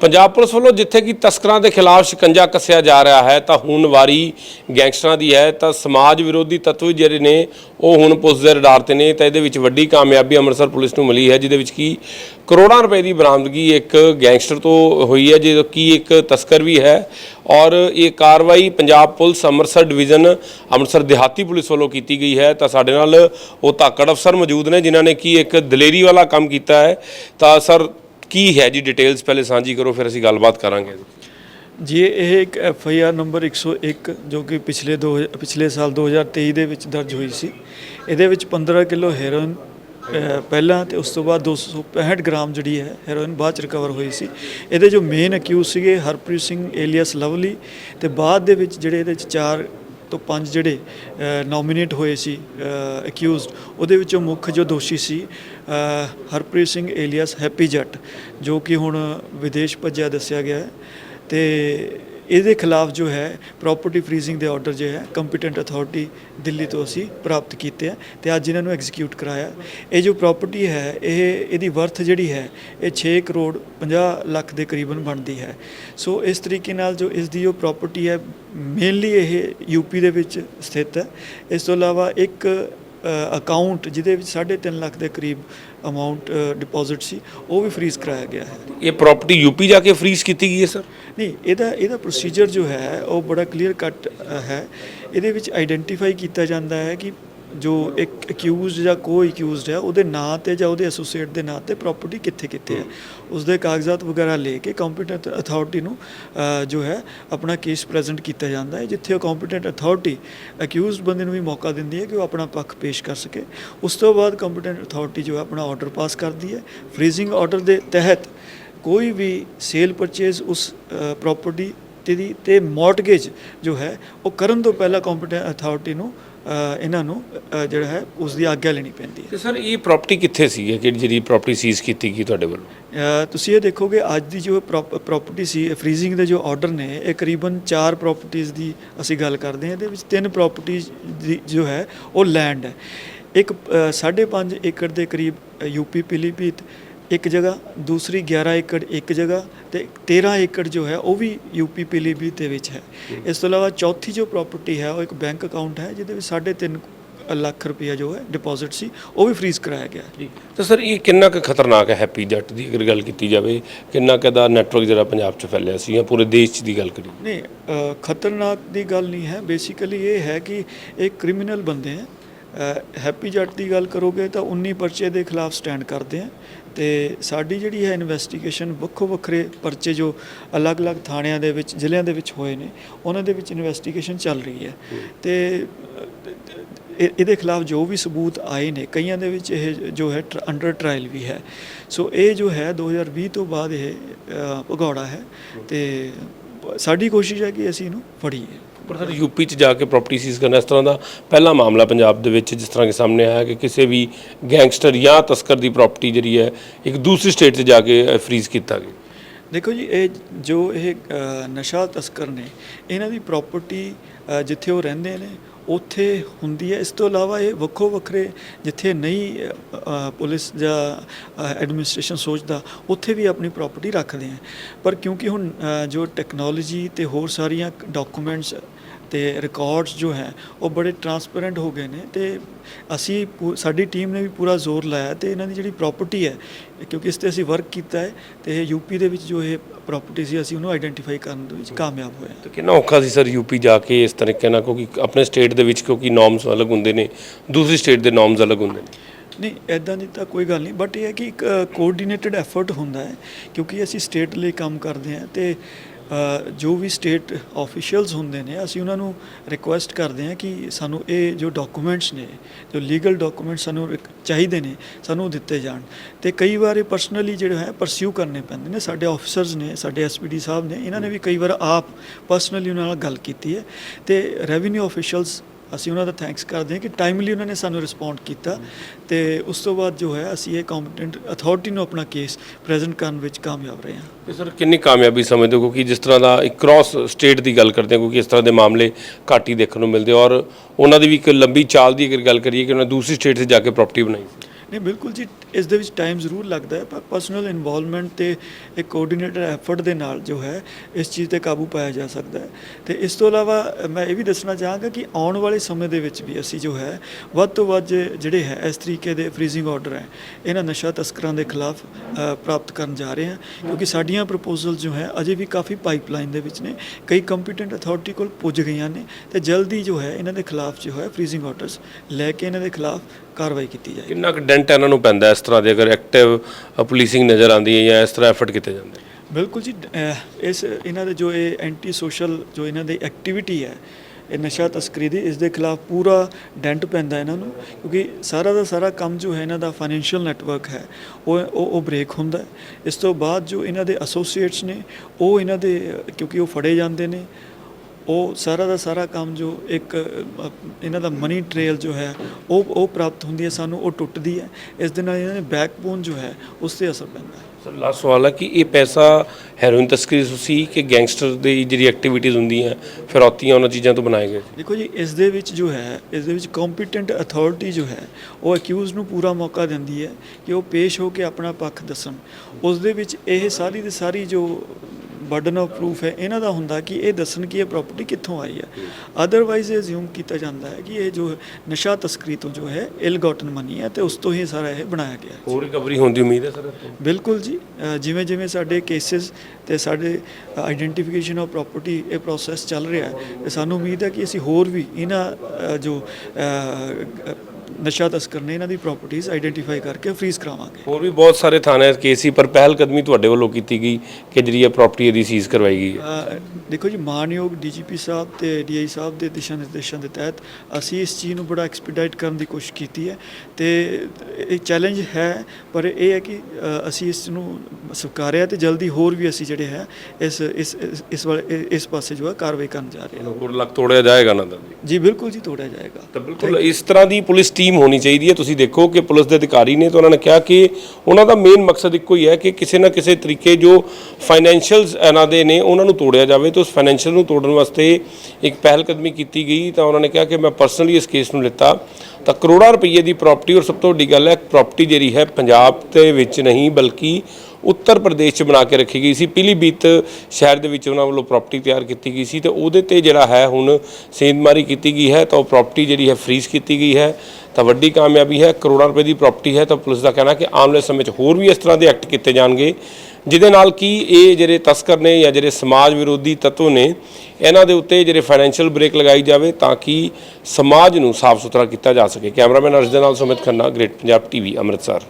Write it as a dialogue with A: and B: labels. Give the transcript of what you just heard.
A: Punjab police ਵੱਲੋਂ ਜਿੱਥੇ ਕਿ ਤਸਕਰਾਂ ਦੇ ਖਿਲਾਫ ਸ਼ਿਕੰਜਾ ਕੱਸਿਆ ਜਾ ਰਿਹਾ ਹੈ, ਤਾਂ ਹੁਣ ਵਾਰੀ ਗੈਂਗਸਟਰਾਂ ਦੀ ਹੈ, ਤਾਂ ਸਮਾਜ ਵਿਰੋਧੀ ਤੱਤਵ ਜਿਹੜੇ ਨੇ, ਉਹ ਹੁਣ ਪੁਲਿਸ ਦੇ ਰਡਾਰ ਤੇ ਨੇ, ਤਾਂ ਇਹਦੇ ਵਿੱਚ ਵੱਡੀ ਕਾਮਯਾਬੀ ਅੰਮ੍ਰਿਤਸਰ ਪੁਲਿਸ ਨੂੰ ਮਿਲੀ ਹੈ, ਜਿਹਦੇ ਵਿੱਚ ਕੀ ਕਰੋੜਾਂ ਰੁਪਏ ਦੀ ਬਰਾਮਦਗੀ ਇੱਕ ਗੈਂਗਸਟਰ ਤੋਂ ਹੋਈ ਹੈ, ਜਿਹਦਾ ਕੀ ਇੱਕ ਤਸਕਰ ਵੀ ਹੈ ਔਰ ਇਹ ਕਾਰਵਾਈ ਪੰਜਾਬ ਪੁਲਿਸ ਅੰਮ੍ਰਿਤਸਰ ਡਿਵੀਜ਼ਨ ਅੰਮ੍ਰਿਤਸਰ ਦਿਹਾਤੀ ਪੁਲਿਸ ਵੱਲੋਂ ਕੀਤੀ ਗਈ ਹੈ, ਤਾਂ ਸਾਡੇ ਨਾਲ ਉਹ ਧਾਕੜ ਅਫਸਰ ਮੌਜੂਦ ਨੇ, ਜਿਨ੍ਹਾਂ ਨੇ ਕੀ ਇੱਕ ਦਲੇਰੀ ਵਾਲਾ ਕੰਮ ਕੀਤਾ ਹੈ, ਤਾਂ ਸਰ ਕੀ ਹੈ ਜੀ ਡਿਟੇਲਸ ਪਹਿਲੇ ਸਾਂਝੀ ਕਰੋ, ਫਿਰ ਅਸੀਂ ਗੱਲਬਾਤ ਕਰਾਂਗੇ।
B: ਜੀ, ਇਹ ਇੱਕ ਐਫ ਆਈ ਆਰ ਨੰਬਰ 101 ਜੋ ਕਿ ਪਿਛਲੇ ਦੋ, ਪਿਛਲੇ ਸਾਲ 2023 ਦੇ ਵਿੱਚ ਦਰਜ ਹੋਈ ਸੀ। ਇਹਦੇ ਵਿੱਚ 15 ਕਿਲੋ ਹੈਰੋਇਨ ਪਹਿਲਾਂ ਤੇ ਉਸ ਤੋਂ ਬਾਅਦ 265 ਗ੍ਰਾਮ ਜਿਹੜੀ ਹੈ, ਹੈਰੋਇਨ ਬਾਅਦ ਚ ਰਿਕਵਰ ਹੋਈ ਸੀ। ਇਹਦੇ ਜੋ ਮੇਨ ਅਕਿਊਜ਼ ਸੀਗੇ, ਹਰਪ੍ਰੀਤ ਸਿੰਘ ਏਲੀਅਸ ਲਵਲੀ, ਤੇ ਬਾਅਦ ਦੇ ਵਿੱਚ ਜਿਹੜੇ ਇਹਦੇ ਚ ਚਾਰ ਤੋਂ ਪੰਜ ਜਿਹੜੇ ਨੋਮੀਨੇਟ ਹੋਏ ਸੀ ਅਕਿਊਜ਼ਡ ਉਹਦੇ ਵਿੱਚੋਂ ਮੁੱਖ ਜੋ ਦੋਸ਼ੀ ਸੀ ਹਰਪ੍ਰੀਤ ਸਿੰਘ ਏਲੀਅਸ ਹੈਪੀ ਜੱਟ, ਜੋ ਕਿ ਹੁਣ ਵਿਦੇਸ਼ ਭੱਜਿਆ ਦੱਸਿਆ ਗਿਆ ਹੈ। ਤੇ ਇਹਦੇ ਖਿਲਾਫ ਜੋ ਹੈ ਪ੍ਰਾਪਰਟੀ ਫਰੀਜ਼ਿੰਗ ਦੇ ਆਰਡਰ ਜੋ ਹੈ ਕੰਪੀਟੈਂਟ ਅਥਾਰਟੀ ਦਿੱਲੀ ਤੋਂ ਅਸੀਂ ਪ੍ਰਾਪਤ ਕੀਤੇ ਆ ਤੇ ਅੱਜ ਇਹਨਾਂ ਨੂੰ ਐਗਜ਼ੀਕਿਊਟ ਕਰਾਇਆ। ਇਹ ਜੋ ਪ੍ਰਾਪਰਟੀ ਹੈ, ਇਹ, ਇਹਦੀ ਵਰਥ ਜਿਹੜੀ ਹੈ, ਇਹ 6 ਕਰੋੜ 50 ਲੱਖ ਦੇ ਕਰੀਬਨ ਬਣਦੀ ਹੈ। ਸੋ ਇਸ ਤਰੀਕੇ ਨਾਲ ਜੋ ਇਸ ਦੀ ਜੋ ਪ੍ਰਾਪਰਟੀ ਹੈ ਮੇਨਲੀ ਇਹ ਯੂਪੀ ਦੇ ਵਿੱਚ ਸਥਿਤ ਹੈ। ਇਸ ਤੋਂ ਇਲਾਵਾ ਇੱਕ ਅਕਾਊਂਟ ਜਿਹਦੇ ਵਿੱਚ 3.5 ਲੱਖ ਦੇ ਕਰੀਬ ਅਮਾਉਂਟ ਡਿਪੋਜ਼ਿਟ ਸੀ ਉਹ ਵੀ ਫਰੀਜ਼ ਕਰਾਇਆ ਗਿਆ ਹੈ।
A: ਇਹ ਪ੍ਰਾਪਰਟੀ ਯੂਪੀ ਜਾ ਕੇ ਫਰੀਜ਼ ਕੀਤੀ ਗਈ ਹੈ ਸਰ
B: ਨਹੀਂ ਇਹਦਾ ਇਹਦਾ ਪ੍ਰੋਸੀਜਰ ਜੋ ਹੈ ਉਹ ਬੜਾ ਕਲੀਅਰ ਕੱਟ ਹੈ। ਇਹਦੇ ਵਿੱਚ ਆਈਡੈਂਟੀਫਾਈ ਕੀਤਾ ਜਾਂਦਾ ਹੈ ਕਿ ਜੋ ਇੱਕ ਅਕਿਊਜ਼ਡ ਜਾਂ ਕੋ ਅਕਿਊਜ਼ਡ ਹੈ ਉਹਦੇ ਨਾਂ ਤੇ ਜਾਂ ਉਹਦੇ ਐਸੋਸੀਏਟ ਦੇ ਨਾਂ ਤੇ ਪ੍ਰਾਪਰਟੀ ਕਿੱਥੇ ਕਿੱਥੇ ਹੈ। ਉਸ ਦੇ ਕਾਗਜ਼ਾਤ ਵਗੈਰਾ ਲੈ ਕੇ ਕੰਪੀਟੈਂਟ ਅਥਾਰਟੀ ਨੂੰ ਜੋ ਹੈ ਆਪਣਾ ਕੇਸ ਪ੍ਰੈਜ਼ੈਂਟ ਕੀਤਾ ਜਾਂਦਾ ਹੈ ਜਿੱਥੇ ਉਹ ਕੰਪੀਟੈਂਟ ਅਥਾਰਟੀ ਅਕਿਊਜ਼ਡ ਬੰਦੇ ਨੂੰ ਵੀ ਮੌਕਾ ਦਿੰਦੀ ਹੈ ਕਿ ਉਹ ਆਪਣਾ ਪੱਖ ਪੇਸ਼ ਕਰ ਸਕੇ। ਉਸ ਤੋਂ ਬਾਅਦ ਕੰਪੀਟੈਂਟ ਅਥਾਰਟੀ ਜੋ ਹੈ ਆਪਣਾ ਆਰਡਰ ਪਾਸ ਕਰਦੀ ਹੈ। ਫਰੀਜ਼ਿੰਗ ਆਰਡਰ ਦੇ ਤਹਿਤ ਕੋਈ ਵੀ ਸੇਲ ਪਰਚੇਜ਼ ਉਸ ਪ੍ਰਾਪਰਟੀ ਤੇ ਦੀ ਤੇ ਮਾਰਟਗੇਜ ਜੋ ਹੈ ਉਹ ਕਰਨ ਤੋਂ ਪਹਿਲਾਂ ਕੰਪੀਟੈਂਟ ਅਥਾਰਟੀ ਨੂੰ ਇਹਨਾਂ ਨੂੰ ਜਿਹੜਾ ਹੈ ਉਸ ਦੀ ਆਗਿਆ ਲੈਣੀ ਪੈਂਦੀ ਹੈ।
A: ਤੇ ਸਰ ਇਹ ਪ੍ਰਾਪਰਟੀ ਕਿੱਥੇ ਸੀ? ਇਹ ਕਿਹੜੀ ਜਿਹੜੀ ਪ੍ਰਾਪਰਟੀ ਸੀਜ਼ ਕੀਤੀ ਗਈ ਤੁਹਾਡੇ ਵੱਲੋਂ?
B: ਤੁਸੀਂ ਇਹ ਦੇਖੋਗੇ ਅੱਜ ਦੀ ਜੋ ਪ੍ਰਾਪਰਟੀ ਸੀ ਫਰੀਜ਼ਿੰਗ ਦੇ ਜੋ ਆਰਡਰ ਨੇ ਇਹ ਕਰੀਬਨ 4 ਪ੍ਰਾਪਰਟੀਆਂ ਦੀ ਅਸੀਂ ਗੱਲ ਕਰਦੇ ਹਾਂ। ਇਹਦੇ ਵਿੱਚ ਤਿੰਨ ਪ੍ਰਾਪਰਟੀਆਂ ਦੀ ਜੋ ਹੈ ਉਹ ਲੈਂਡ ਹੈ। ਇੱਕ ਅ, ਸਾਢੇ ਪੰਜ ਏਕੜ ਦੇ ਕਰੀਬ ਯੂਪੀ ਪਿਲੀਭੀਤ ਇੱਕ ਜਗ੍ਹਾ ਦੂਸਰੀ 11 ਏਕੜ ਇੱਕ ਜਗ੍ਹਾ ਤੇ 13 ਏਕੜ ਜੋ ਹੈ ਉਹ ਵੀ ਯੂਪੀ ਪਿਲੀਭੀਤ ਦੇ ਵਿੱਚ ਹੈ। ਇਸ ਤੋਂ ਇਲਾਵਾ ਚੌਥੀ ਜੋ ਪ੍ਰਾਪਰਟੀ ਹੈ ਉਹ ਇੱਕ ਬੈਂਕ ਅਕਾਊਂਟ ਹੈ ਜਿਹਦੇ ਵਿੱਚ 3.5 ਲੱਖ ਰੁਪਇਆ ਜੋ ਹੈ ਡਿਪੋਜ਼ਿਟ ਸੀ ਉਹ ਵੀ ਫਰੀਜ਼ ਕਰਾਇਆ ਗਿਆ
A: ਤਾਂ ਸਰ ਇਹ ਕਿੰਨਾ ਕੁ ਖਤਰਨਾਕ ਹੈ ਹੈਪੀ ਜੱਟ ਦੀ ਅਗਰ ਗੱਲ ਕੀਤੀ ਜਾਵੇ? ਕਿੰਨਾ ਕੁ ਦਾ ਨੈਟਵਰਕ ਜਿਹੜਾ ਪੰਜਾਬ 'ਚ ਫੈਲਿਆ ਸੀ ਜਾਂ ਪੂਰੇ ਦੇਸ਼ 'ਚ ਦੀ ਗੱਲ ਕਰੀਏ?
B: ਨਹੀਂ ਖਤਰਨਾਕ ਦੀ ਗੱਲ ਨਹੀਂ ਹੈ। ਬੇਸਿਕਲੀ ਇਹ ਹੈ ਕਿ ਇਹ ਕ੍ਰਿਮੀਨਲ ਬੰਦੇ ਹੈ। ਹੈਪੀ ਜੱਟ ਦੀ ਗੱਲ ਕਰੋਗੇ ਤਾਂ 19 ਪਰਚੇ ਦੇ ਖਿਲਾਫ ਸਟੈਂਡ ਕਰਦੇ ਆ ਤੇ ਸਾਡੀ ਜਿਹੜੀ ਹੈ ਇਨਵੈਸਟੀਗੇਸ਼ਨ ਵੱਖੋ ਵੱਖਰੇ ਪਰਚੇ ਜੋ ਅਲੱਗ-ਅਲੱਗ ਥਾਣਿਆਂ ਦੇ ਵਿੱਚ ਜ਼ਿਲ੍ਹਿਆਂ ਦੇ ਵਿੱਚ ਹੋਏ ਨੇ ਉਹਨਾਂ ਦੇ ਵਿੱਚ ਇਨਵੈਸਟੀਗੇਸ਼ਨ ਚੱਲ ਰਹੀ ਹੈ। ਤੇ ਇਹਦੇ ਖਿਲਾਫ ਜੋ ਵੀ ਸਬੂਤ ਆਏ ਨੇ ਕਈਆਂ ਦੇ ਵਿੱਚ ਇਹ ਜੋ ਹੈ ਅੰਡਰ ਟ੍ਰਾਇਲ ਵੀ ਹੈ। ਸੋ ਇਹ ਜੋ ਹੈ 2020 ਤੋਂ ਬਾਅਦ ਇਹ ਭਗੌੜਾ ਹੈ ਤੇ ਸਾਡੀ ਕੋਸ਼ਿਸ਼ ਹੈ ਕਿ ਅਸੀਂ ਇਹਨੂੰ ਫੜੀਏ।
A: ਪਰ ਸਰ, ਯੂਪੀ 'ਚ ਜਾ ਕੇ ਪ੍ਰਾਪਰਟੀ ਸੀਜ਼ ਕਰਨਾ ਇਸ ਤਰ੍ਹਾਂ ਦਾ ਪਹਿਲਾ ਮਾਮਲਾ ਪੰਜਾਬ ਦੇ ਵਿੱਚ ਜਿਸ ਤਰ੍ਹਾਂ ਕਿ ਸਾਹਮਣੇ ਆਇਆ ਕਿ ਕਿਸੇ ਵੀ ਗੈਂਗਸਟਰ ਜਾਂ ਤਸਕਰ ਦੀ ਪ੍ਰਾਪਰਟੀ ਜਿਹੜੀ ਹੈ, ਇੱਕ ਦੂਸਰੀ ਸਟੇਟ 'ਚ ਜਾ ਕੇ ਫਰੀਜ਼ ਕੀਤਾ ਗਿਆ।
B: ਦੇਖੋ ਜੀ, ਇਹ ਜੋ ਇਹ ਨਸ਼ਾ ਤਸਕਰ ਨੇ, ਇਹਨਾਂ ਦੀ ਪ੍ਰਾਪਰਟੀ ਜਿੱਥੇ ਉਹ ਰਹਿੰਦੇ ਨੇ, ਉੱਥੇ ਹੁੰਦੀ ਹੈ। ਇਸ ਤੋਂ ਇਲਾਵਾ ਇਹ ਵੱਖੋ ਵੱਖਰੇ ਜਿੱਥੇ ਨਹੀਂ ਪੁਲਿਸ ਜਾਂ ਐਡਮਿਨਿਸਟ੍ਰੇਸ਼ਨ ਸੋਚਦਾ, ਉੱਥੇ ਵੀ ਆਪਣੀ ਪ੍ਰਾਪਰਟੀ ਰੱਖਦੇ ਆ। ਪਰ ਕਿਉਂਕਿ ਹੁਣ ਜੋ ਟੈਕਨੋਲੋਜੀ ਤੇ ਹੋਰ ਸਾਰੀਆਂ ਡਾਕੂਮੈਂਟਸ ਤੇ ਰਿਕਾਰਡਸ ਜੋ ਹੈ ਉਹ ਬੜੇ ਟਰਾਂਸਪੇਰੈਂਟ ਹੋ ਗਏ ਨੇ ਤੇ ਅਸੀਂ ਸਾਡੀ ਟੀਮ ਨੇ ਵੀ ਪੂਰਾ ਜ਼ੋਰ ਲਾਇਆ ਤੇ ਇਹਨਾਂ ਦੀ ਜਿਹੜੀ ਪ੍ਰਾਪਰਟੀ ਹੈ ਕਿਉਂਕਿ ਇਸ ਤੇ ਅਸੀਂ ਵਰਕ ਕੀਤਾ ਹੈ ਤੇ ਇਹ ਯੂਪੀ ਦੇ ਵਿੱਚ ਜੋ ਇਹ ਪ੍ਰਾਪਰਟੀ ਸੀ ਅਸੀਂ ਉਹਨੂੰ ਆਈਡੈਂਟੀਫਾਈ ਕਰਨ ਦੇ ਵਿੱਚ ਕਾਮਯਾਬ ਹੋਏ
A: ਤੇ ਕਿੰਨਾ ਔਖਾ ਸੀ ਸਰ ਯੂਪੀ ਜਾ ਕੇ ਇਸ ਤਰੀਕੇ ਨਾਲ ਕਿਉਂਕਿ ਆਪਣੇ ਸਟੇਟ ਦੇ ਵਿੱਚ ਕਿਉਂਕਿ ਨੋਰਮਸ ਅਲੱਗ ਹੁੰਦੇ ਨੇ ਦੂਸਰੀ ਸਟੇਟ ਦੇ ਨੋਰਮਸ ਅਲੱਗ ਹੁੰਦੇ ਨੇ?
B: ਨਹੀਂ ਐਦਾਂ ਦੀ ਤਾਂ ਕੋਈ ਗੱਲ ਨਹੀਂ ਬਟ ਇਹ ਹੈ ਕਿ ਇੱਕ ਕੋਆਰਡੀਨੇਟਡ ਐਫਰਟ ਹੁੰਦਾ ਹੈ ਕਿਉਂਕਿ ਅਸੀਂ ਸਟੇਟ ਲਈ ਕੰਮ ਕਰਦੇ ਹਾਂ ਤੇ ਜੋ ਵੀ ਸਟੇਟ ਆਫੀਸ਼ੀਅਲਸ ਹੁੰਦੇ ਨੇ, ਅਸੀਂ ਉਹਨਾਂ ਨੂੰ ਰਿਕੁਐਸਟ ਕਰਦੇ ਹਾਂ ਕਿ ਸਾਨੂੰ ਇਹ ਜੋ ਡਾਕੂਮੈਂਟਸ ਨੇ, ਜੋ ਲੀਗਲ ਡਾਕੂਮੈਂਟਸ ਸਾਨੂੰ ਚਾਹੀਦੇ ਨੇ, ਸਾਨੂੰ ਦਿੱਤੇ ਜਾਣ। ਤੇ ਕਈ ਵਾਰ ਇਹ ਪਰਸਨਲੀ ਜਿਹੜੇ ਹੈ ਪਰਸਿਊ ਕਰਨੇ ਪੈਂਦੇ ਨੇ। ਸਾਡੇ ਆਫੀਸਰਸ ਨੇ, ਸਾਡੇ ਐਸਪੀਡੀ ਸਾਹਿਬ ਨੇ, ਇਹਨਾਂ ਨੇ ਵੀ ਕਈ ਵਾਰ ਆਪ ਪਰਸਨਲੀ ਉਹਨਾਂ ਨਾਲ ਗੱਲ ਕੀਤੀ ਹੈ। ਤੇ ਰੈਵਨਿਊ ਆਫੀਸ਼ੀਅਲਸ ਅਸੀਂ ਉਹਨਾਂ ਦਾ ਥੈਂਕਸ ਕਰਦੇ ਹਾਂ ਕਿ ਟਾਈਮਲੀ ਉਹਨਾਂ ਨੇ ਸਾਨੂੰ ਰਿਸਪੌਂਡ ਕੀਤਾ ਤੇ ਉਸ ਤੋਂ ਬਾਅਦ ਜੋ ਹੈ ਅਸੀਂ ਇਹ ਕੰਪੀਟੈਂਟ ਅਥਾਰਟੀ ਨੂੰ ਆਪਣਾ ਕੇਸ ਪ੍ਰੈਜ਼ੈਂਟ ਕਰਨ ਵਿੱਚ ਕਾਮਯਾਬ ਰਹੇ ਹਾਂ।
A: ਤੇ ਸਰ, ਕਿੰਨੀ ਕਾਮਯਾਬੀ ਸਮਝਦੇ ਹੋ? ਕਿਉਂਕਿ ਜਿਸ ਤਰ੍ਹਾਂ ਦਾ ਇੱਕ ਕ੍ਰਾਸ ਸਟੇਟ ਦੀ ਗੱਲ ਕਰਦੇ ਹਾਂ, ਕਿਉਂਕਿ ਇਸ ਤਰ੍ਹਾਂ ਦੇ ਮਾਮਲੇ ਘੱਟ ਹੀ ਦੇਖਣ ਨੂੰ ਮਿਲਦੇ ਔਰ ਉਹਨਾਂ ਦੀ ਵੀ ਇੱਕ ਲੰਬੀ ਚਾਲ ਦੀ ਅਗਰ ਗੱਲ ਕਰੀਏ ਕਿ ਉਹਨਾਂ ਦੂਸਰੀ ਸਟੇਟ 'ਤੇ ਜਾ ਕੇ ਪ੍ਰਾਪਰਟੀ ਬਣਾਈ ਸੀ।
B: ਨਹੀਂ, ਬਿਲਕੁਲ ਜੀ, ਇਸ ਦੇ ਵਿੱਚ ਟਾਈਮ ਜ਼ਰੂਰ ਲੱਗਦਾ ਹੈ, ਪਰ ਪਰਸਨਲ ਇਨਵੋਲਵਮੈਂਟ ਤੇ ਇੱਕ ਕੋਆਰਡੀਨੇਟਰ ਐਫਰਟ ਦੇ ਨਾਲ ਜੋ ਹੈ, ਇਸ ਚੀਜ਼ ਤੇ ਕਾਬੂ ਪਾਇਆ ਜਾ ਸਕਦਾ ਹੈ। ਤੇ ਇਸ ਤੋਂ ਇਲਾਵਾ ਮੈਂ ਇਹ ਵੀ ਦੱਸਣਾ ਚਾਹਾਂਗਾ ਕਿ ਆਉਣ ਵਾਲੇ ਸਮੇਂ ਦੇ ਵਿੱਚ ਵੀ ਅਸੀਂ ਜੋ ਹੈ, ਵੱਧ ਤੋਂ ਵੱਧ ਜਿਹੜੇ ਹੈ, ਇਸ ਤਰੀਕੇ ਦੇ ਫ੍ਰੀਜ਼ਿੰਗ ਆਰਡਰ ਹੈ, ਇਹਨਾਂ ਨਸ਼ਾ ਤਸਕਰਾਂ ਦੇ ਖਿਲਾਫ ਪ੍ਰਾਪਤ ਕਰਨ ਜਾ ਰਹੇ ਹਾਂ, ਕਿਉਂਕਿ ਸਾਡੀਆਂ ਪ੍ਰਪੋਜ਼ਲ ਜੋ ਹੈ, ਅਜੇ ਵੀ ਕਾਫੀ ਪਾਈਪਲਾਈਨ ਦੇ ਵਿੱਚ ਨੇ, ਕਈ ਕੰਪੀਟੈਂਟ ਅਥਾਰਟੀ ਕੋਲ ਪੁੱਜ ਗਈਆਂ ਨੇ, ਤੇ ਜਲਦੀ ਜੋ ਹੈ, ਇਹਨਾਂ ਦੇ ਖਿਲਾਫ ਜੋ ਹੈ ਫ੍ਰੀਜ਼ਿੰਗ ਆਰਡਰਸ ਲੈ ਕੇ ਇਹਨਾਂ ਦੇ ਖਿਲਾਫ ਕਾਰਵਾਈ ਕੀਤੀ ਜਾਏਗੀ।
A: ਕਿੰਨਾ ਕੁ ਡੈਂਟ ਇਹਨਾਂ ਨੂੰ ਪੈਂਦਾ ਇਸ ਤਰ੍ਹਾਂ ਦੇ? ਅਗਰ ਐਕਟਿਵ ਪੁਲਿਸਿੰਗ ਨਜ਼ਰ ਆਉਂਦੀ ਹੈ ਜਾਂ ਇਸ ਤਰ੍ਹਾਂ ਐਫਰਟ ਕੀਤੇ ਜਾਂਦੇ
B: ਬਿਲਕੁਲ ਜੀ ਅਹ ਇਸ ਇਹਨਾਂ ਦੇ ਜੋ ਇਹ ਐਂਟੀ ਸੋਸ਼ਲ ਜੋ ਇਹਨਾਂ ਦੀ ਐਕਟੀਵਿਟੀ ਹੈ ਇਹ ਨਸ਼ਾ ਤਸਕਰੀ ਦੀ ਇਸ ਦੇ ਖਿਲਾਫ ਪੂਰਾ ਡੈਂਟ ਪੈਂਦਾ ਇਹਨਾਂ ਨੂੰ ਕਿਉਂਕਿ ਸਾਰਾ ਦਾ ਸਾਰਾ ਕੰਮ ਜੋ ਹੈ ਇਹਨਾਂ ਦਾ ਫਾਈਨੈਂਸ਼ੀਅਲ ਨੈਟਵਰਕ ਹੈ ਉਹ ਉਹ ਉਹ ਬ੍ਰੇਕ ਹੁੰਦਾ ਹੈ। ਇਸ ਤੋਂ ਬਾਅਦ ਜੋ ਇਹਨਾਂ ਦੇ ਐਸੋਸੀਏਟਸ ਨੇ ਉਹ ਇਹਨਾਂ ਦੇ ਕਿਉਂਕਿ ਉਹ ਫੜੇ ਜਾਂਦੇ ਨੇ ਉਹ ਸਾਰਾ ਦਾ ਸਾਰਾ ਕੰਮ ਜੋ ਇੱਕ ਇਹਨਾਂ ਦਾ ਮਨੀ ਟ੍ਰੇਲ ਜੋ ਹੈ ਉਹ ਉਹ ਪ੍ਰਾਪਤ ਹੁੰਦੀ ਹੈ ਸਾਨੂੰ ਉਹ ਟੁੱਟਦੀ ਹੈ। ਇਸ ਦੇ ਨਾਲ ਇਹਨਾਂ ਦੇ ਬੈਕਬੋਨ ਜੋ ਹੈ ਉਸ ਤੇ ਅਸਰ ਪੈਂਦਾ ਹੈ।
A: ਸਰ ਲਾਸਟ ਸਵਾਲ ਹੈ ਕਿ ਇਹ ਪੈਸਾ ਹੈਰੋਇਨ ਤਸਕਰੀ ਸੀ ਕਿ ਗੈਂਗਸਟਰ ਦੀ ਜਿਹੜੀ ਐਕਟੀਵਿਟੀਜ਼ ਹੁੰਦੀਆਂ ਫਿਰੌਤੀਆਂ ਉਹਨਾਂ ਚੀਜ਼ਾਂ ਤੋਂ ਬਣਾਏ ਗਏ
B: ਦੇਖੋ ਜੀ ਇਸ ਦੇ ਵਿੱਚ ਜੋ ਹੈ ਇਸ ਦੇ ਵਿੱਚ ਕੰਪੀਟੈਂਟ ਅਥਾਰਟੀ ਜੋ ਹੈ ਉਹ ਅਕਿਊਜ਼ ਨੂੰ ਪੂਰਾ ਮੌਕਾ ਦਿੰਦੀ ਹੈ ਕਿ ਉਹ ਪੇਸ਼ ਹੋ ਕੇ ਆਪਣਾ ਪੱਖ ਦੱਸਣ। ਉਸ ਦੇ ਵਿੱਚ ਇਹ ਸਾਰੀ ਦੀ ਸਾਰੀ ਜੋ ਬਰਡਨ ਆਫ ਪ੍ਰੂਫ ਹੈ ਇਹਨਾਂ ਦਾ ਹੁੰਦਾ ਕਿ ਇਹ ਦੱਸਣ ਕਿ ਇਹ ਪ੍ਰਾਪਰਟੀ ਕਿੱਥੋਂ ਆਈ ਹੈ। ਅਦਰਵਾਈਜ਼ ਇਹ ਅਸਿਊਮ ਕੀਤਾ ਜਾਂਦਾ ਹੈ ਕਿ ਇਹ ਜੋ ਨਸ਼ਾ ਤਸਕਰੀ ਤੋਂ ਜੋ ਹੈ ਇਲ ਗਾਟਨ ਮਨੀ ਹੈ ਤੇ ਉਸ ਤੋਂ ਹੀ ਸਾਰਾ ਇਹ ਬਣਾਇਆ ਗਿਆ ਹੈ।
A: ਹੋਰ ਰਿਕਵਰੀ ਹੋਣ ਦੀ ਉਮੀਦ ਹੈ ਸਰ
B: ਬਿਲਕੁਲ ਜੀ। ਜਿਵੇਂ ਜਿਵੇਂ ਸਾਡੇ ਕੇਸਿਸ ਤੇ ਸਾਡੇ ਆਈਡੈਂਟੀਫਿਕੇਸ਼ਨ ਆਫ ਪ੍ਰਾਪਰਟੀ ਇਹ ਪ੍ਰੋਸੈਸ ਚੱਲ ਰਿਹਾ ਹੈ ਤੇ ਸਾਨੂੰ ਉਮੀਦ ਹੈ ਕਿ ਅਸੀਂ ਹੋਰ ਵੀ ਇਹਨਾਂ ਜੋ ਨਸ਼ਾ ਤਸਕਰ ਨੇ ਇਹਨਾਂ ਦੀ ਪ੍ਰਾਪਰਟੀਆਂ ਆਈਡੈਂਟੀਫਾਈ ਕਰਕੇ ਫ੍ਰੀਜ਼ ਕਰਾਵਾਂਗੇ।
A: ਹੋਰ ਵੀ ਬਹੁਤ ਸਾਰੇ ਥਾਣੇ ਕੇਸ ਸੀ ਪਰ ਪਹਿਲ ਕਦਮੀ ਤੁਹਾਡੇ ਵੱਲੋਂ ਕੀਤੀ ਗਈ ਕਿ ਜਿਹੜੀ ਇਹ ਪ੍ਰਾਪਰਟੀ ਇਹਦੀ ਸੀਜ਼ ਕਰਵਾਈ ਗਈ ਹੈ?
B: ਦੇਖੋ ਜੀ ਮਾਨਯੋਗ ਡੀਜੀਪੀ ਸਾਹਿਬ ਤੇ ਡੀਆਈ ਸਾਹਿਬ ਦੇ ਦਿਸ਼ਾ ਨਿਰਦੇਸ਼ਾਂ ਦੇ ਤਹਿਤ ਅਸੀਂ ਇਸ ਚੀਜ਼ ਨੂੰ ਬੜਾ ਐਕਸਪੀਡਾਈਟ ਕਰਨ ਦੀ ਕੋਸ਼ਿਸ਼ ਕੀਤੀ ਹੈ ਤੇ ਇਹ ਚੈਲੰਜ ਹੈ ਪਰ ਇਹ ਹੈ ਕਿ ਅਸੀਂ ਇਸ ਨੂੰ ਸਵੀਕਾਰਿਆ ਤੇ ਜਲਦੀ ਹੋਰ ਵੀ ਅਸੀਂ ਜਿਹੜੇ ਹੈ ਇਸ ਇਸ ਇਸ- ਇਸ ਵਾਲੇ ਇਸ ਪਾਸੇ ਜੋ ਹੈ ਕਾਰਵਾਈ ਕਰਨ ਜਾ ਰਹੇ ਹਾਂ।
A: ਹੋਰ ਲੱਕ ਤੋੜਿਆ ਜਾਏਗਾ ਨਾ
B: ਜੀ ਬਿਲਕੁਲ ਜੀ ਤੋੜਿਆ ਜਾਏਗਾ।
A: ਤਾਂ ਬਿਲਕੁਲ ਇਸ ਤਰ੍ਹਾਂ ਦੀ ਪੁਲਿਸ ਟੀਮ ਹੋਣੀ ਚਾਹੀਦੀ ਹੈ। ਤੁਸੀਂ ਦੇਖੋ ਕਿ ਪੁਲਿਸ ਦੇ ਅਧਿਕਾਰੀ ਨੇ ਤਾਂ ਉਹਨਾਂ ਨੇ ਕਿਹਾ ਕਿ ਉਹਨਾਂ ਦਾ ਮੇਨ ਮਕਸਦ ਇੱਕੋ ਹੀ ਹੈ ਕਿ ਕਿਸੇ ਨਾ ਕਿਸੇ ਤਰੀਕੇ ਜੋ ਫਾਈਨੈਂਸ਼ੀਅਲਸ ਇਹਨਾਂ ਦੇ ਨੇ, ਉਹਨਾਂ ਨੂੰ ਤੋੜਿਆ ਜਾਵੇ। ਤਾਂ ਉਸ ਫਾਈਨੈਂਸ਼ੀਅਲ ਨੂੰ ਤੋੜਨ ਵਾਸਤੇ ਇੱਕ ਪਹਿਲ ਕਦਮੀ ਕੀਤੀ ਗਈ। ਤਾਂ ਉਹਨਾਂ ਨੇ ਕਿਹਾ ਕਿ ਮੈਂ ਪਰਸਨਲੀ ਇਸ ਕੇਸ ਨੂੰ ਲਿੱਤਾ। ਤਾਂ ਕਰੋੜਾਂ ਰੁਪਏ ਦੀ ਪ੍ਰਾਪਰਟੀ ਔਰ ਸਭ ਤੋਂ ਵੱਡੀ ਗੱਲ ਹੈ ਪ੍ਰਾਪਰਟੀ ਜਿਹੜੀ ਹੈ ਪੰਜਾਬ ਦੇ ਵਿੱਚ ਨਹੀਂ, ਬਲਕਿ ਉੱਤਰ ਪ੍ਰਦੇਸ਼ ਚ ਬਣਾ ਕੇ ਰੱਖੀ ਗਈ ਸੀ। ਪੀਲੀਭੀਤ ਸ਼ਹਿਰ ਦੇ ਵਿੱਚ ਉਹਨਾਂ ਵੱਲੋਂ ਪ੍ਰਾਪਰਟੀ ਤਿਆਰ ਕੀਤੀ ਗਈ ਸੀ ਤੇ ਉਹਦੇ ਤੇ ਜਿਹੜਾ ਹੈ ਹੁਣ ਸੇਂਧਮਾਰੀ ਕੀਤੀ ਗਈ ਹੈ, ਤਾਂ ਉਹ ਪ੍ਰਾਪਰਟੀ ਜਿਹੜੀ ਹੈ ਫ੍ਰੀਜ਼ ਕੀਤੀ ਗਈ ਹੈ। ਤਾਂ ਵੱਡੀ ਕਾਮਯਾਬੀ ਹੈ, ਕਰੋੜਾਂ ਰੁਪਏ ਦੀ ਪ੍ਰਾਪਰਟੀ ਹੈ, ਤਾਂ ਪੁਲਿਸ ਦਾ ਕਹਿਣਾ ਕਿ ਆਉਣ ਵਾਲੇ ਸਮੇਂ 'ਚ ਹੋਰ ਵੀ ਇਸ ਤਰ੍ਹਾਂ ਦੇ ਐਕਟ ਕੀਤੇ ਜਾਣਗੇ, ਜਿਹਦੇ ਨਾਲ ਕਿ ਇਹ ਜਿਹੜੇ ਤਸਕਰ ਨੇ ਜਾਂ ਜਿਹੜੇ ਸਮਾਜ ਵਿਰੋਧੀ ਤੱਤਵ ਨੇ, ਇਹਨਾਂ ਦੇ ਉੱਤੇ ਜਿਹੜੇ ਫਾਈਨੈਂਸ਼ੀਅਲ ਬ੍ਰੇਕ ਲਗਾਈ ਜਾਵੇ ਤਾਂ ਕਿ ਸਮਾਜ ਨੂੰ ਸਾਫ਼ ਸੁਥਰਾ ਕੀਤਾ ਜਾ ਸਕੇ। ਕੈਮਰਾਮੈਨ ਅਰਸ਼ ਦੇ ਨਾਲ ਸੁਮਿਤ ਖੰਨਾ ਗ੍ਰੇਟ ਪੰਜਾਬ ਟੀਵੀ ਅੰਮ੍ਰਿਤਸਰ।